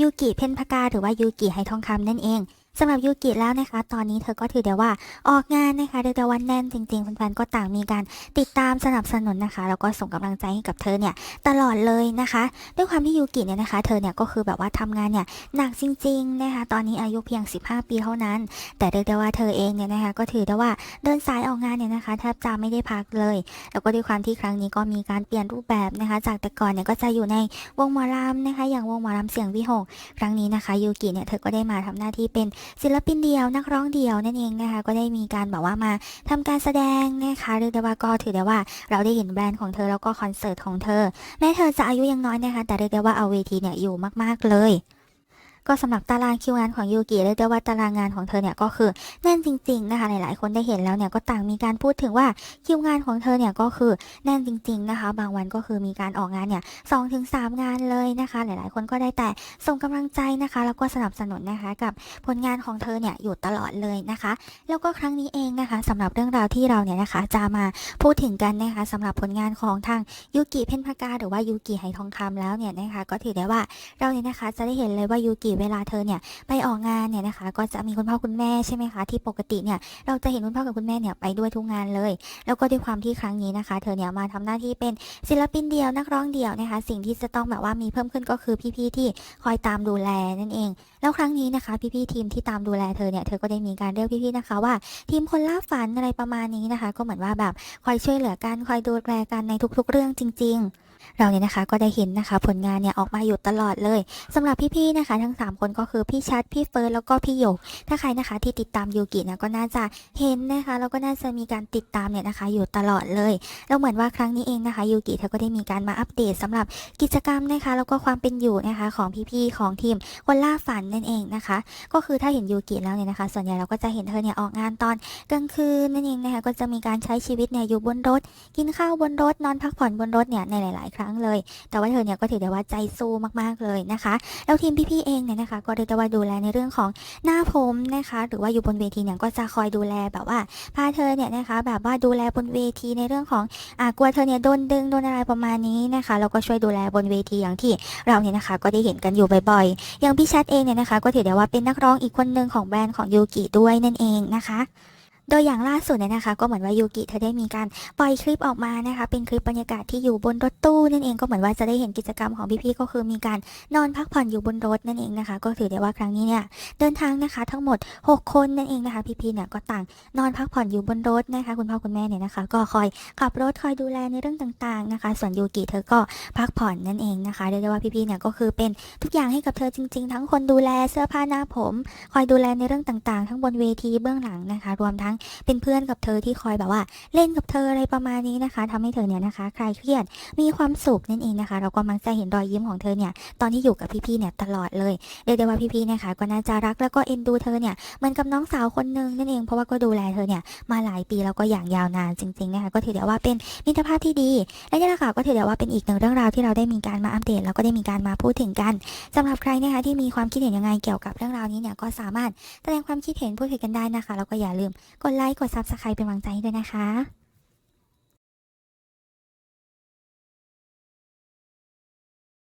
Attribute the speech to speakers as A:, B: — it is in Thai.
A: ยูกิเพนพกาหรือว่ายูกิไฮทองคำนั่นเอง สำหรับยูกิแล้วนะคะ ตอนนี้เธอก็ถือได้ว่าออกงานนะคะเรียกได้ว่าแน่นจริงๆแฟนๆก็ต่างมีการติดตามสนับสนุนนะคะ แล้วก็ส่งกำลังใจให้กับเธอเนี่ยตลอดเลยนะคะ ด้วยความที่ยูกิเนี่ยนะคะ เธอเนี่ยก็คือแบบว่าทำงานเนี่ยหนักจริงๆนะคะตอนนี้อายุเพียง 15 ปีเท่านั้น แต่เรียกได้ว่าเธอเองเนี่ยนะคะก็ถือได้ว่าเดินสายออกงานเนี่ยนะคะแทบจะไม่ได้พักเลย แล้วก็ด้วยความที่ครั้งนี้ก็มีการเปลี่ยนรูปแบบนะคะ จากแต่ก่อนเนี่ยก็จะอยู่ในวงหมอลำนะคะ อย่างวงหมอลำเสียงวิหกครั้งนี้นะคะยูกิเนี่ยเธอก็ได้มาทำหน้าที่เป็นศิลปินเดียวนักร้องเดียวนั่นเองนะคะก็ได้มีการแบบว่ามาทำการแสดงนะคะเรียกได้ว่าก็ถือได้ว่าเราได้เห็นแบรนด์ของเธอแล้วก็คอนเสิร์ตของเธอ แม้เธอจะอายุยังน้อยนะคะ แต่เรียกได้ว่าเอาเวทีเนี่ยอยู่มาก ๆ เลย ก็สำหรับตารางคิวงานของยูกิเรียกได้ว่าตารางงานของเธอเนี่ยก็คือแน่นจริง ๆนะคะหลายๆคนได้เห็นแล้วเนี่ยก็ต่างมีการพูดถึงว่าคิวงานของเธอเนี่ยก็คือแน่นจริง ๆนะคะ บางวันก็คือมีการออกงานเนี่ยสองถึงสามงานเลยนะคะ หลายๆ คนก็ได้แต่ส่งกำลังใจนะคะ แล้วก็สนับสนุนนะคะ กับผลงานของเธอเนี่ยอยู่ตลอดเลยนะคะ แล้วก็ครั้งนี้เองนะคะสำหรับเรื่องราวที่เราเนี่ยนะคะ จะมาพูดถึงกันนะคะสำหรับผลงานของทางยูกิเพนพกาหรือว่ายูกิไหทองคำแล้วเนี่ยนะคะ ก็ถือได้ว่าเราเนี่ยนะคะจะได้เห็นเลยว่ายูกิเวลาเธอเนี่ยไปออกงานเนี่ยนะคะ ก็จะมีคุณพ่อคุณแม่ใช่ไหมคะที่ปกติเนี่ยเราจะเห็นคุณพ่อกับคุณแม่เนี่ยไปด้วยทุกงานเลย แล้วก็ด้วยความที่ครั้งนี้นะคะ เธอเนี่ยมาทำหน้าที่เป็นศิลปินเดียวนักร้องเดียวนะคะ สิ่งที่จะต้องแบบว่ามีเพิ่มขึ้นก็คือพี่ๆที่คอยตามดูแลนั่นเอง แล้วครั้งนี้นะคะ พี่ๆทีมที่ตามดูแลเธอเนี่ยเธอก็ได้มีการเรียกพี่ๆนะคะว่า ทีมคนล่าฝันอะไรประมาณนี้นะคะ ก็เหมือนว่าแบบคอยช่วยเหลือกันคอยดูแลกันในทุกๆเรื่องจริง ๆ เราเนี่ยนะคะก็ได้เห็นนะคะผลงานเนี่ยออกมาอยู่ตลอดเลยสำหรับพี่ๆนะคะ ทั้ง 3 คนก็คือพี่ชัดพี่เฟิร์สแล้วก็พี่หยก ถ้าใครนะคะที่ติดตามยูกิเนี่ยก็น่าจะเห็นนะคะแล้วก็น่าจะมีการติดตามเนี่ยนะคะ อยู่ตลอดเลยแล้วเหมือนว่าครั้งนี้เองนะคะยูกิเธอก็ได้มีการมาอัปเดตสำหรับกิจกรรมนะคะแล้วก็ความเป็นอยู่นะคะของพี่ๆของทีมคนล่าฝันนั่นเองนะคะ ก็คือถ้าเห็นยูกิแล้วเนี่ยนะคะ ส่วนใหญ่เราก็จะเห็นเธอเนี่ยออกงานตอนกลางคืนนั่นเองนะคะก็จะมีการใช้ชีวิตเนี่ยอยู่บนรถ กินข้าวบนรถนอนพักผ่อนบนรถเนี่ยในหลายครั้งเลย แต่ว่าเธอเนี่ยก็ถือได้ว่าใจสู้มากๆเลยนะคะ แล้วทีมพี่ๆเองเนี่ยนะคะ ก็เรียกได้ว่าดูแลในเรื่องของหน้าผมนะคะ หรือว่าอยู่บนเวทีเนี่ยก็จะคอยดูแลแบบว่าพาเธอเนี่ยนะคะ แบบว่าดูแลบนเวทีในเรื่องของอ่ากลัวเธอเนี่ยโดนดึงโดนอะไรประมาณนี้นะคะแล้วก็ช่วยดูแลบนเวทีอย่างที่เราเนี่ยนะคะ ก็ได้เห็นกันอยู่บ่อยๆ อย่างพี่ชัดเองเนี่ยนะคะ ก็ถือได้ว่าเป็นนักร้องอีกคนหนึ่งของแบรนด์ของยูกิด้วยนั่นเองนะคะ โดยอย่างล่าสุดเนี่ยนะคะ ก็เหมือนว่ายูกิเธอได้มีการปล่อยคลิปออกมานะคะ เป็นคลิปบรรยากาศที่อยู่บนรถตู้นั่นเองก็เหมือนว่าจะได้เห็นกิจกรรมของพี่ๆก็คือมีการนอนพักผ่อนอยู่บนรถนั่นเองนะคะ ก็ถือได้ว่าครั้งนี้เนี่ยเดินทางนะคะ ทั้งหมด 6 คนนั่นเองนะคะพี่ๆเนี่ยก็ต่างนอนพักผ่อนอยู่บนรถนะคะ คุณพ่อคุณแม่เนี่ยนะคะ ก็คอยขับรถคอยดูแลในเรื่องต่างๆนะคะ ส่วนยูกิเธอก็พักผ่อนนั่นเองนะคะเรียกได้ว่าพี่ๆเนี่ยก็คือเป็นทุกอย่างให้กับเธอจริง ๆ ทั้งคนดูแลเสื้อผ้าหน้าผม คอยดูแลในเรื่องต่างๆ ทั้งบนเวทีเบื้องหลังนะคะ รวมทั้งเป็นเพื่อนกับเธอที่คอยแบบว่า เล่นกับเธออะไรประมาณนี้นะคะทำให้เธอเนี่ยนะคะคลายเครียดมีความสุขนั่นเองนะคะ เราก็มักจะเห็นรอยยิ้มของเธอเนี่ยตอนที่อยู่กับพี่ๆเนี่ยตลอดเลยเรียกได้ว่าพี่ๆนะคะก็น่าจะรักแล้วก็เอ็นดูเธอเนี่ยเหมือนกับน้องสาวคนหนึ่งนั่นเองเพราะว่าก็ดูแลเธอเนี่ยมาหลายปีแล้วก็อย่างยาวนานจริงๆนะคะก็ถือได้ว่าเป็นมิตรภาพที่ดี และนี่แหละค่ะก็ถือได้ว่าเป็นอีกหนึ่งเรื่องราวที่เราได้มีการมาอัปเดตแล้วก็ได้มีการมาพูดถึงกันสำหรับใครนะคะที่มีความคิดเห็นยังไงเกี่ยวกับเรื่องราวนี้เนี่ยก็สามารถแสดงความคิดเห็นพูดคุยกันได้นะคะแล้วก็อย่าลืมกดดไลค์ กด Subscribe เป็นกำลังใจให้ด้วยนะคะ